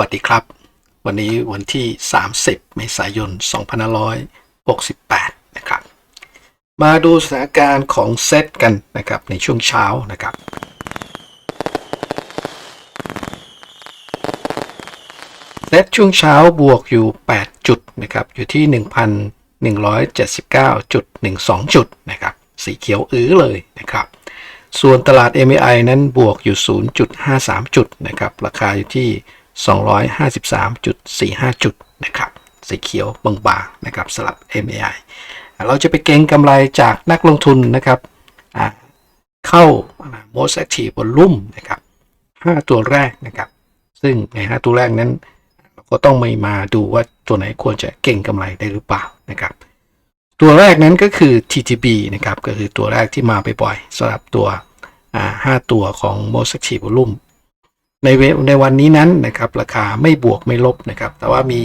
วัสดีครับ วันนี้วันที่ 30 เมษายน 2568 นะครับ มาดูสถานการณ์ของเซตกันนะครับในช่วงเช้านะครับ เซตช่วงเช้าบวกอยู่ 8 จุดนะครับ อยู่ที่ 1,179.12 จุดนะครับ สีเขียวอื้อเลยนะครับส่วนตลาด MAI นั้นบวกอยู่ 0.53 จุดนะครับ ราคาอยู่ที่ 253.45 จุดนะครับสีเขียวบางๆนะครับสำหรับ MAI เราจะไปเก็งกำไรจากนักลงทุนนะครับเข้า most active volume นะครับ5ตัวแรกนะครับ ซึ่งใน 5 ตัวแรกนั้นเราก็ต้องไม่มาดูว่าตัวไหนควรจะเก่งกำไรได้หรือเปล่านะครับ ตัวแรกนั้นก็คือ TTB นะครับก็คือตัวแรกที่มาไปบ่อยสำหรับตัวอ่าห้าตัวของ most active volume ในวันนี้นั้นนะครับราคาไม่บวกไม่ลบนะครับ แต่ว่ามี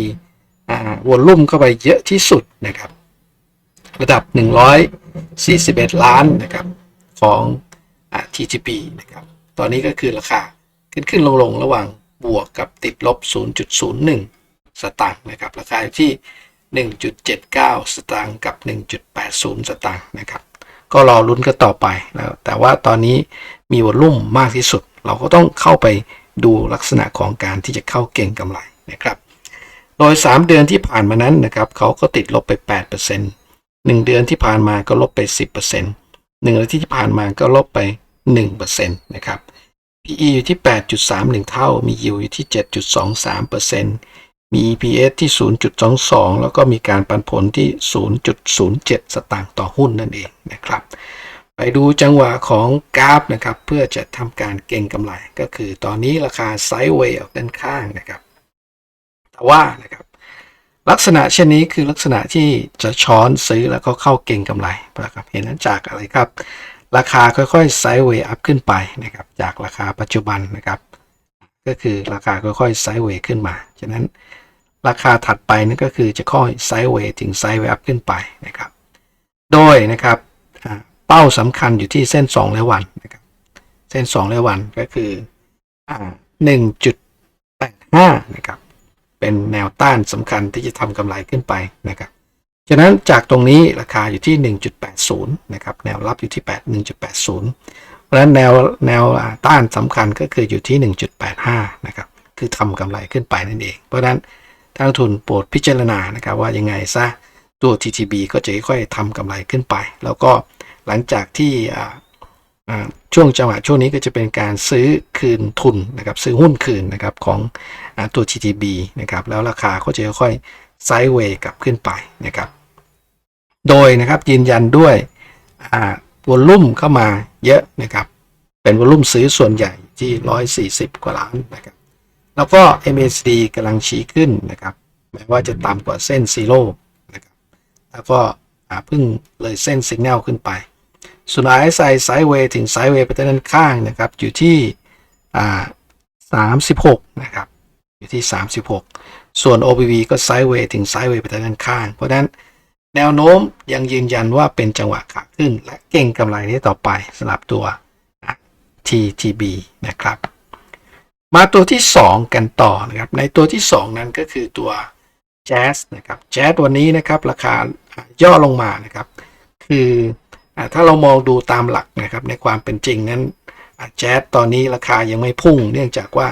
วอลลุ่มเข้าไปเยอะที่สุดนะครับ ระดับ 141 ล้านนะครับของอ TTB นะครับ ตอนนี้ก็คือราคาขึ้นขึ้นลงลงระหว่างบวกกับติดลบ 0.01 สตางค์นะครับ ราคาที่ 1.79 สตางค์กับ 1.80 สตางค์นะครับ ก็รอลุ้นกันต่อไปแล้วแต่ว่าตอนนี้มีวอลลุ่มมากที่สุด เราก็ต้องเข้าไป ดูลักษณะของการที่จะเข้าเก่งกำไรนะครับ โดย 3 เดือนที่ผ่านมานั้นนะครับเขาก็ติดลบไป 8% 1 เดือนที่ผ่านมาก็ลบไป 10% 1เดือนที่ผ่านมาก็ลบไป 1%นะครับ PE อยู่ที่ 8.31 เท่า มี yield อยู่ที่ 7.23%มี EPS ที่ 0.22 แล้วก็มีการปันผลที่ 0.07 สตางค์ต่อหุ้นนั่นเองนะครับ ไปดูจังหวะของกราฟนะครับ เพื่อจะทำการเก็งกำไรก็คือตอนนี้ราคาไซด์เวย์ออกด้านข้างนะครับ แต่ว่านะครับลักษณะเช่นนี้คือลักษณะที่จะช้อนซื้อแล้วก็เข้าเก็งกำไรนะครับเห็นนั้นจากอะไรครับ ราคาค่อยๆไซด์เวย์อัพขึ้นไปนะครับ จากราคาปัจจุบันนะครับ ก็คือราคาค่อยๆไซด์เวย์ขึ้นมาฉะนั้นราคาถัดไปนั่นก็คือจะค่อยไซด์เวย์ถึงไซด์เวย์อัพขึ้นไปนะครับ โดยนะครับ เป้าสำคัญอยู่ที่เส้น 2 และวันนะครับเส้น 2 และวันก็คืออ่า1.85นะครับ เป็นแนวต้านสำคัญที่จะทำกำไรขึ้นไปนะครับฉะนั้นจากตรงนี้ราคาอยู่ที่ 1.80 นะครับ แนวรับอยู่ที่ 8 1.80 เพราะฉะนั้นแนวแนวต้านสำคัญก็คืออยู่ที่ 1.85 นะครับ คือทำกำไรขึ้นไปนั่นเอง เพราะฉะนั้นทางทุนโปรดพิจารณานะครับว่ายังไงซะตัว TTB ก็จะค่อยๆทำกำไรขึ้นไป แล้วก็ หลังจากที่ช่วงจังหวะช่วงนี้ก็จะเป็นการซื้อคืนทุนนะครับซื้อหุ้นคืนนะครับของอตัว TTB นะครับแล้วราคาก็จะค่อยๆไซด์เวย์กลับขึ้นไปนะครับโดยนะครับยืนยันด้วยวอลลุ่มเข้ามาเยอะนะครับเป็นวอลลุ่มซื้อส่วนใหญ่ที่ 140 กว่าล้านนะครับแล้วก็ MACD กำลังชี้ขึ้นนะครับแม้ว่าจะต่ำกว่าเส้นซีโร่นะครับแล้วก็เพิ่งเลยเส้นสัญญาณขึ้นไป ส่วน RSI ไซด์เวย์ถึงไซด์เวย์ไปด้านข้างนะครับ อยู่ที่อ่า36นะครับ อยู่ที่ 36 ส่วน OBV ก็ไซด์เวย์ถึงไซด์เวย์ไปด้านข้าง เพราะฉะนั้นแนวโน้มยังยืนยันว่าเป็นจังหวะขาขึ้น และเก่งกำไรได้ต่อไปสำหรับตัว TTB นะครับ มาตัวที่ 2 กันต่อนะครับ ในตัวที่ 2 นั้นก็คือตัว Jazz นะครับ Jazz วันนี้นะครับ ราคาย่อลงมานะครับ คือ ถ้าเรามองดูตามหลักนะครับในความเป็นจริงนั้นแจ๊สตอนนี้ราคายังไม่พุ่ง เนื่องจากว่า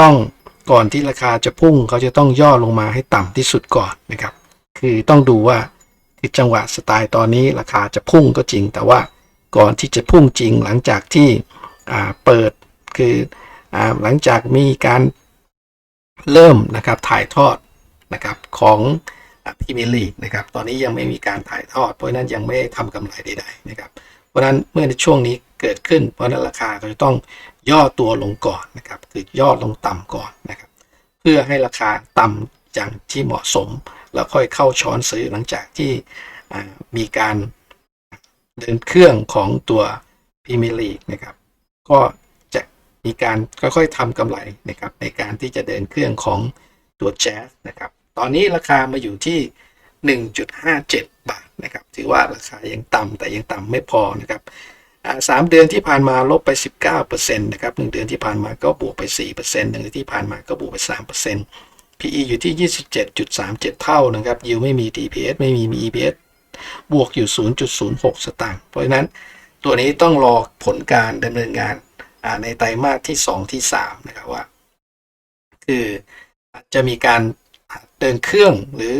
ต้องก่อนที่ราคาจะพุ่งเขาจะต้องย่อลงมาให้ต่ำที่สุดก่อนนะครับ คือต้องดูว่าที่จังหวะสไตล์ตอนนี้ราคาจะพุ่งก็จริง แต่ว่าก่อนที่จะพุ่งจริงหลังจากที่เปิดคืออหลังจากมีการเริ่มนะครับถ่ายทอดนะครับของ พรีเมียร์ลีกนะครับตอนนี้ยังไม่มีการถ่ายทอด เพราะนั้นยังไม่ทำกำไรใดๆนะครับเพราะนั้นเมื่อในช่วงนี้เกิดขึ้น เพราะนั้นราคาก็จะต้องย่อตัวลงก่อนนะครับคือย่อลงต่ำก่อนนะครับเพื่อให้ราคาต่ำอย่างที่เหมาะสม แล้วค่อยเข้าช้อนซื้อหลังจากที่มีการเดินเครื่องของตัวพรีเมียร์ลีกนะครับก็จะมีการค่อยๆทำกำไรนะครับในการที่จะเดินเครื่องของตัวแจ๊สนะครับ ตอนนี้ราคามาอยู่ที่ 1.57 บาทนะครับ ถือว่าราคายังต่ำแต่ยังต่ำไม่พอนะครับสามเดือนที่ผ่านมาลบไป 19%นะครับหนึ่งเดือนที่ผ่านมาก็บวกไป 4%หนึ่งเดือนที่ผ่านมาก็บวกไป 3% PE อยู่ที่ 27.37 เท่านะครับยิวไม่มี DPS ไม่มีมี EPS บวกอยู่ 0.06 สตางค์เพราะฉะนั้นตัวนี้ต้องรอผลการดำเนินงานในไตรมาสที่ 2 ที่ 3 นะครับว่า คือจะมีการ เดินเครื่องหรือ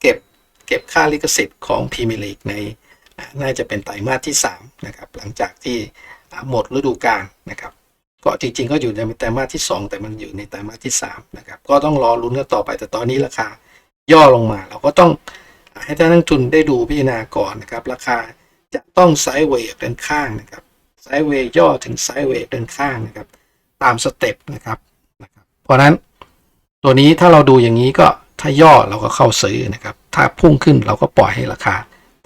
เก็บเก็บค่าลิขสิทธิ์ของพรีเมียร์ลีกในน่าจะเป็นไตรมาสที่ 3 นะครับ หลังจากที่หมดฤดูกาลนะครับ ก็จริงๆ ก็อยู่ในไตรมาสที่ 2 แต่มันอยู่ในไตรมาสที่ 3 นะครับ ก็ต้องรอลุ้นกันต่อไป แต่ตอนนี้ราคาย่อลงมา เราก็ต้องให้ท่านนักทุนได้ดูพิจารณาก่อนนะครับ ราคาจะต้องไซด์เวย์เดินข้างนะครับไซด์เวย์ย่อถึงไซด์เวย์เดินข้างนะครับ ตามสเต็ปนะครับนะครับเพราะนั้น ตัวนี้ถ้าเราดูอย่างนี้ก็ถ้าย่อเราก็เข้าซื้อนะครับ ถ้าพุ่งขึ้นเราก็ปล่อยให้ราคา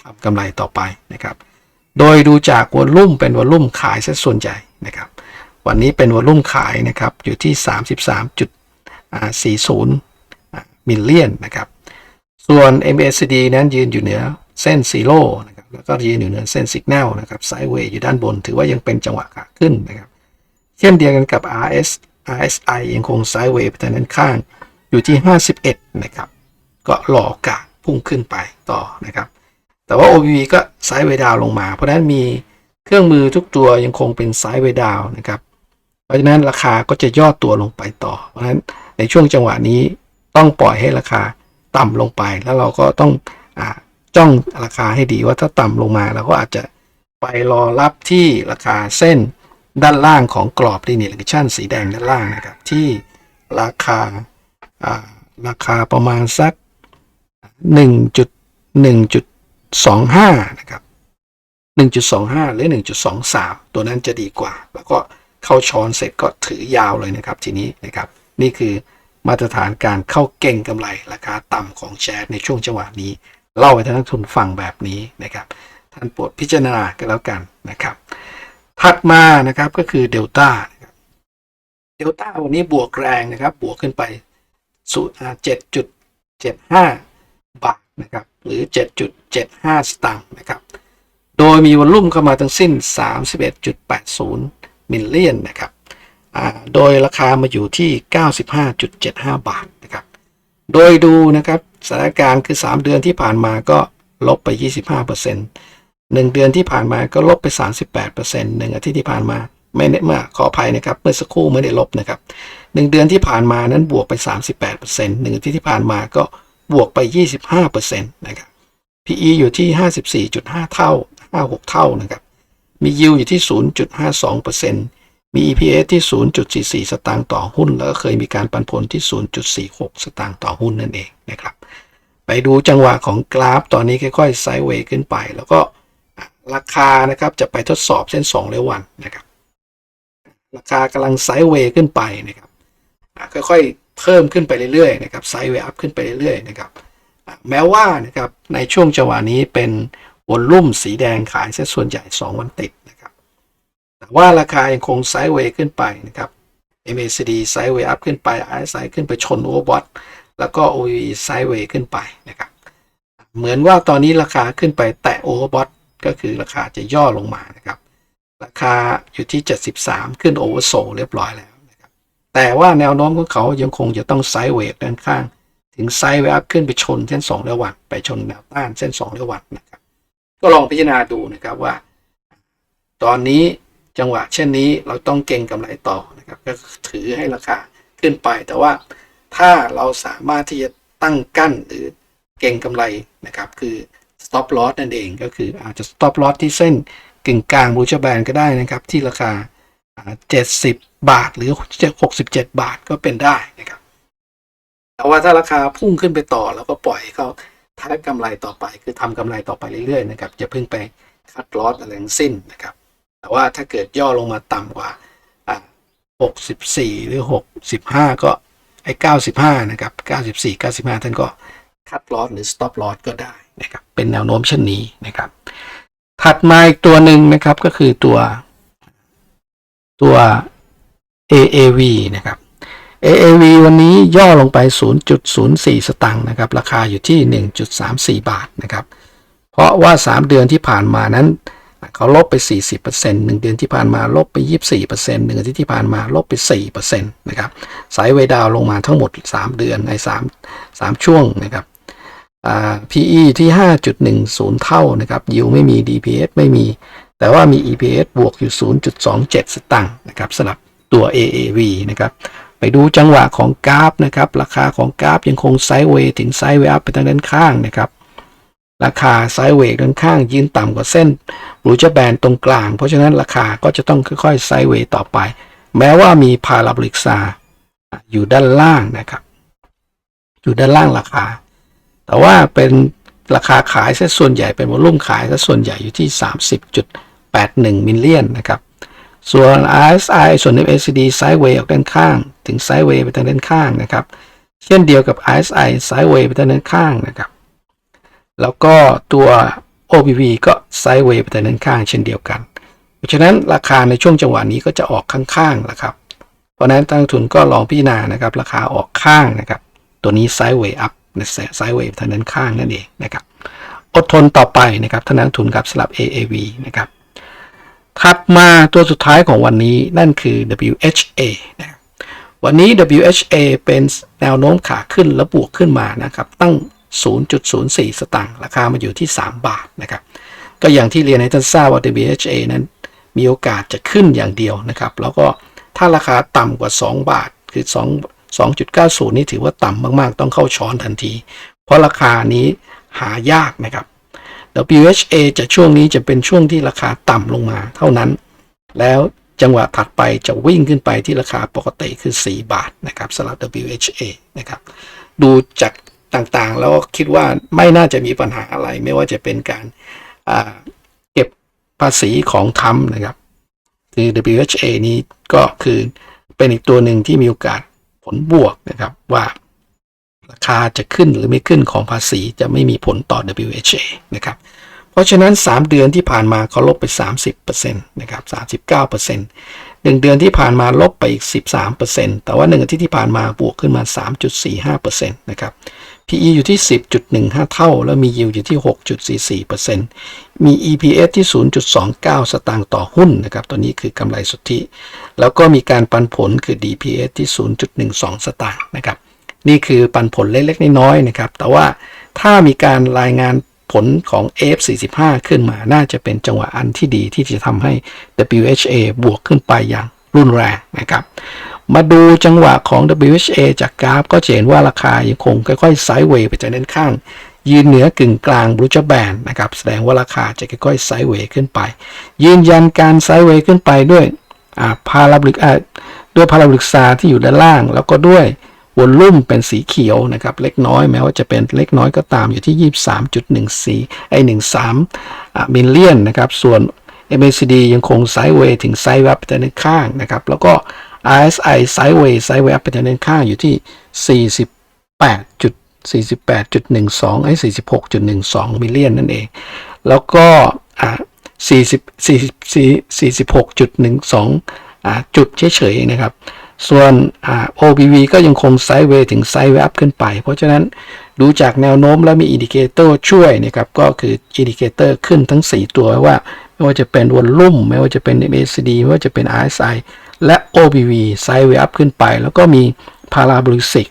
ทำกำไรต่อไปนะครับ โดยดูจากวอลลุ่มเป็นวอลลุ่มขายซะส่วนใหญ่นะครับ วันนี้เป็นวอลลุ่มขายนะครับอยู่ที่ 33.40 มิลเลียนนะครับ ส่วน MACD นั้นยืนอยู่เหนือเส้นซีโร่นะครับแล้วก็ยืนอยู่เหนือเส้นสัญญาณนะครับไซด์เวย์อยู่ด้านบน ถือว่ายังเป็นจังหวะขาขึ้นนะครับ เช่นเดียวกันกับ RS RSI ยังคงไซด์เวย์ไปทางด้านข้างอยู่ที่ 51 นะครับ ก็รอโอกาสพุ่งขึ้นไปต่อนะครับ แต่ว่า OBV ก็ไซด์เวย์ดาวลงมา เพราะนั้นมีเครื่องมือทุกตัวยังคงเป็นไซด์เวย์ดาวนะครับ เพราะฉะนั้นราคาก็จะย่อตัวลงไปต่อ เพราะฉะนั้นในช่วงจังหวะนี้ต้องปล่อยให้ราคาต่ำลงไป แล้วเราก็ต้องอจ้องราคาให้ดีว่าถ้าต่ำลงมาเราก็อาจจะไปรอรับที่ราคาเส้น ด้านล่างของกรอบ linear regression สีแดงด้านล่างนะครับ ที่ราคาอ่าราคาประมาณสัก 1.1.25 นะครับ 1.25 หรือ 1.23 ตัวนั้นจะดีกว่า แล้วก็เข้าช้อนเสร็จก็ถือยาวเลยนะครับ ทีนี้นะครับ นี่คือมาตรฐานการเข้าเก่งกำไรราคาต่ำของแชร์ในช่วงจังหวะนี้ เล่าให้ท่านนักทุนฟังแบบนี้นะครับ ท่านโปรดพิจารณากันแล้วกันนะครับ ถัดมานะครับก็คือเดลต้าเดลต้าวันนี้บวกแรงนะครับ บวกขึ้นไปสูตรเจ็ดจุดเจ็ดห้าบาทนะครับ หรือ 7.75 สตางค์นะครับ โดยมีวอลลุ่มเข้ามาทั้งสิ้น 31.80 มิลเลียนนะครับโดยราคามาอยู่ที่ 95.75 บาทนะครับ โดยดูนะครับสถานการณ์คือ 3 เดือนที่ผ่านมาก็ลบไป 25% หนึ่งเดือนที่ผ่านมาก็ลบไป 38%หนึ่งอาทิตย์ที่ผ่านมา ไม่เน้มากขออภัยนะครับ เมื่อสักครู่ไม่ได้ลบนะครับหนึ่งเดือนที่ผ่านมานั้นบวกไป 38%หนึ่งอาทิตย์ที่ผ่านมาก็บวกไป 25%นะครับ PE อยู่ที่ 54.5 เท่า 56 เท่านะครับมี yield อยู่ที่ 0.52%มี EPS ที่ 0.44 สตางค์ต่อหุ้น แล้วก็เคยมีการปันผลที่ 0.46 สตางค์ต่อหุ้นนั่นเองนะครับ ไปดูจังหวะของกราฟตอนนี้ค่อยๆไซด์เวย์ขึ้นไป แล้วก็ ราคานะครับจะไปทดสอบเส้น2เรยววันนะครับ ราคากำลังไซด์เวย์ขึ้นไปนะครับค่อยๆเพิ่มขึ้นไปเรื่อยๆนะครับไซด์เวย์อัพขึ้นไปเรื่อยๆนะครับแม้ว่านะครับในช่วงจังหวะนี้เป็นวอลลุ่มสีแดงขายซะส่วนใหญ่ 2 วันติดนะครับแต่ว่าราคายังคงไซด์เวย์ขึ้นไปนะครับ MACD ไซด์เวย์อัพขึ้นไป RSI ขึ้นไปชนโอเวอร์บอทแล้วก็ OV ไซด์เวย์ขึ้นไปนะครับเหมือนว่าตอนนี้ราคาขึ้นไปแตะโอเวอร์บอท ก็คือราคาจะย่อลงมานะครับ ราคาอยู่ที่ 73 ขึ้นโอเวอร์โซเรียบร้อยแล้วนะครับ แต่ว่าแนวโน้มของเขายังคงจะต้องไซด์เวย์ด้านข้าง ถึงไซด์เวย์อัพขึ้นไปชนเส้น2ระหว่างไปชนแนวต้านเส้น2ระหว่างนะครับ ก็ลองพิจารณาดูนะครับว่า ตอนนี้จังหวะเช่นนี้เราต้องเก็งกำไรต่อนะครับ ก็ถือให้ราคาขึ้นไป แต่ว่าถ้าเราสามารถที่จะตั้งกั้นหรือเก็งกำไรนะครับ คือ stop loss นั่นเองก็คืออาจจะ stop loss ที่เส้นกึ่งกลางบูชแบนก็ได้นะครับ ที่ราคา 70 บาทหรือ 67 บาทก็เป็นได้นะครับ แต่ว่าถ้าราคาพุ่งขึ้นไปต่อเราก็ปล่อยเขาท้ากำไรต่อไป คือทำกำไรต่อไปเรื่อยๆนะครับอย่าเพิ่งไปคัดลอสอะไรทั้งสิ้นนะครับ แต่ว่าถ้าเกิดย่อลงมาต่ำกว่าอ่า64 หรือ 65 ก็ไอ้95 นะครับ 94 95 ท่านก็ คัดลอสหรือ stop loss ก็ได้นะครับเป็นแนวโน้มเช่นนี้นะครับ ถัดมาอีกตัวหนึ่งนะครับก็คือตัวตัว AAV นะครับ AAV วันนี้ย่อลงไป 0.04 สตางค์นะครับ ราคาอยู่ที่ 1.34 บาทนะครับ เพราะว่า 3 เดือนที่ผ่านมานั้น เขาลบไป 40%หนึ่งเดือนที่ผ่านมาลบไป 24%หนึ่งอาทิตย์ที่ผ่านมาลบไป 4%นะครับ สายเวดาวลงมาทั้งหมด 3 เดือนใน 3 3 ช่วงนะครับ PE ที่ 5.10 เท่านะครับยิวไม่มี DPS ไม่มี แต่ว่ามี EPS บวกอยู่ 0.27 สตางค์นะครับสำหรับตัว AAV นะครับไปดูจังหวะของกราฟนะครับ ราคาของกราฟยังคงไซด์เวย์ถึงไซด์เวย์อัพไปทางด้านข้างนะครับ ราคาไซด์เวย์ด้านข้างยืนต่ำกว่าเส้นบรูจแบนตรงกลาง เพราะฉะนั้นราคาก็จะต้องค่อยๆไซด์เวย์ต่อไป แม้ว่ามีพาราบริกซาอยู่ด้านล่างนะครับ อยู่ด้านล่างราคา แต่ว่าเป็นราคาขายซะส่วนใหญ่เป็นวอลุ่มขายซะส่วนใหญ่อยู่ที่ 30.81 มิลเลียนนะครับ ส่วน RSI ส่วน MACD ไซด์เวย์ออกด้านข้าง ถึงไซด์เวย์ไปทางด้านข้างนะครับ เช่นเดียวกับ RSI ไซด์เวย์ไปทางด้านข้างนะครับ แล้วก็ตัว OPV ก็ไซด์เวย์ไปทางด้านข้างเช่นเดียวกัน เพราะฉะนั้นราคาในช่วงจังหวะนี้ก็จะออกข้างๆนะครับ เพราะฉะนั้นตั้งทุนก็ลองพิจารณานะครับ ราคาออกข้างนะครับ ตัวนี้ไซด์เวย์อัพ ไซด์เวย์ทางด้านข้างนั่นเองนะครับ อดทนต่อไปนะครับท่านักทุนกับสลับ AAV นะครับ ถัดมาตัวสุดท้ายของวันนี้นั่นคือ WHA นะวันนี้ WHA เป็นแนวโน้มขาขึ้นและบวกขึ้นมานะครับ ตั้ง 0.04 สตางค์ราคามาอยู่ที่ 3 บาทนะครับ ก็อย่างที่เรียนให้ท่านทราบว่า WHA นั้นมีโอกาสจะขึ้นอย่างเดียวนะครับ แล้วก็ถ้าราคาต่ำกว่า 2 บาทคือ 2 2.90 นี่ถือว่าต่ำมากๆ ต้องเข้าช้อนทันที เพราะราคานี้หายากนะครับ WHA จะช่วงนี้จะเป็นช่วงที่ราคาต่ำลงมาเท่านั้น แล้วจังหวะถัดไปจะวิ่งขึ้นไปที่ราคาปกติคือ 4 บาทนะครับสำหรับ WHA นะครับ ดูจากต่างๆ แล้วคิดว่าไม่น่าจะมีปัญหาอะไร ไม่ว่าจะเป็นการเก็บภาษีของทำนะครับ คือ WHA นี้ก็คือเป็นอีกตัวหนึ่งที่มีโอกาส ลบวกนะครับว่าราคาจะขึ้นหรือไม่ขึ้นของภาษีจะไม่มีผลต่อ WHA นะครับ เพราะฉะนั้น 3 เดือนที่ผ่านมาเขาลบไป 30%นะครับ39% 1 เดือนที่ผ่านมาลบไปอีก 13%แต่ว่า 1 อาทิตย์ที่ผ่านมาบวกขึ้นมา 3.45%นะครับ PE อยู่ที่ 10.15 เท่า แล้วมี yield อยู่ที่ 6.44%มี EPS ที่ 0.29 สตางค์ต่อหุ้นนะครับ ตัวนี้คือกำไรสุทธิ แล้วก็มีการปันผลคือ DPS ที่ 0.12 สตางค์นะครับ นี่คือปันผลเล็กๆน้อยๆนะครับ แต่ว่าถ้ามีการรายงานผลของ F45 ขึ้นมา น่าจะเป็นจังหวะอันที่ดีที่จะทำให้ WHA บวกขึ้นไปอย่างรุนแรงนะครับ มาดูจังหวะของ WHA จากกราฟก็จะเห็นว่าราคายังคงค่อยๆไซด์เวย์ไปจากด้านข้าง ยืนเหนือกึ่งกลางบรูจแบนนะครับแสดงว่าราคาจะค่อยๆไซด์เวย์ขึ้นไป ยืนยันการไซด์เวย์ขึ้นไปด้วยพาราบลิกด้วยพาราบลิกซาที่อยู่ด้านล่าง แล้วก็ด้วยวอลลุ่มเป็นสีเขียวนะครับเล็กน้อยแม้ว่าจะเป็นเล็กน้อยก็ตามอยู่ที่ 23.14ไอ้13มิลเลียนนะครับส่วน MACD ยังคงไซด์เวย์ถึงไซด์วับไปทางด้านข้างนะครับแล้วก็ RSI ไซด์เวย์ไซด์เวย์อัพไปทางด้านข้างอยู่ที่ 48.48.12 ไอ้ 46.12 มิลเลียนนั่นเอง แล้วก็อ่า40 46.12 อ่าจุดเฉยๆนะครับ ส่วน OPV ก็ยังคงไซด์เวย์ถึงไซด์เวย์อัพขึ้นไป เพราะฉะนั้นดูจากแนวโน้มแล้วมีอินดิเคเตอร์ช่วยนะครับ ก็คืออินดิเคเตอร์ขึ้นทั้ง 4 ตัวว่า ไม่ว่าจะเป็นวอลลุ่ม ไม่ว่าจะเป็น MACD ไม่ว่าจะเป็น RSI และ OPV ไซด์เวย์อัพขึ้นไป แล้วก็มีพาราบริสิก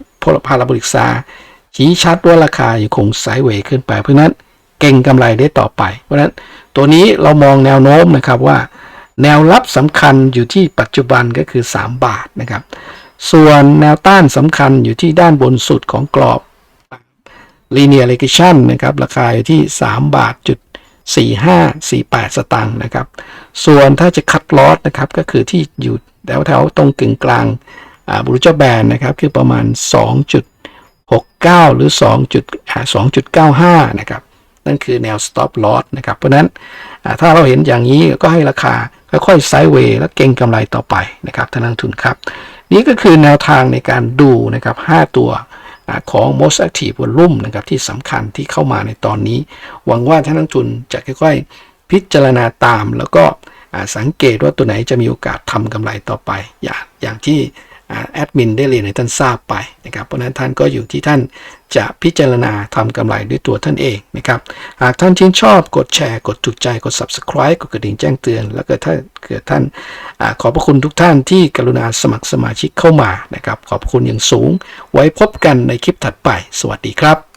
พาราบริกซาชี้ชัดว่าราคาอยังคงไซด์เวย์ขึ้นไป เพราะฉะนั้นเก่งกำไรได้ต่อไป เพราะฉะนั้นตัวนี้เรามองแนวโน้มนะครับว่า แนวรับสำคัญอยู่ที่ปัจจุบันก็คือ 3 บาทนะครับ ส่วนแนวต้านสำคัญอยู่ที่ด้านบนสุดของกรอบ linear regression นะครับราคาอยู่ที่ 3 บาทจุด4548 สตางค์นะครับ ส่วนถ้าจะคัดลอสนะครับก็คือที่อยู่ แถวแถวตรงกึ่งกลางบรูจแบนนะครับคือประมาณ 2.69 หรือ 2.2.95 นะครับ นั่นคือแนว stop loss นะครับ เพราะนั้นถ้าเราเห็นอย่างนี้ก็ให้ราคาค่อยๆไซด์เวย์และเก่งกำไรต่อไปนะครับท่านนักทุนครับ นี่ก็คือแนวทางในการดูนะครับ 5 ตัวของ most active volume นะครับที่สำคัญที่เข้ามาในตอนนี้ หวังว่าท่านนักทุนจะค่อยๆ พิจารณาตามแล้วก็ สังเกตว่าตัวไหนจะมีโอกาสทำกำไรต่อไป อย่างอย่างที่แอดมินได้เรียนให้ท่านทราบไปนะครับ เพราะนั้นท่านก็อยู่ที่ท่านจะพิจารณาทำกำไรด้วยตัวท่านเองนะครับ หากท่านชื่นชอบกดแชร์ กดถูกใจ กด subscribe กดกระดิ่งแจ้งเตือน แล้วก็ถ้าเกิดท่านอขอบพระคุณทุกท่านที่กรุณาสมัครสมาชิกเข้ามานะครับ ขอบคุณอย่างสูง ไว้พบกันในคลิปถัดไป สวัสดีครับ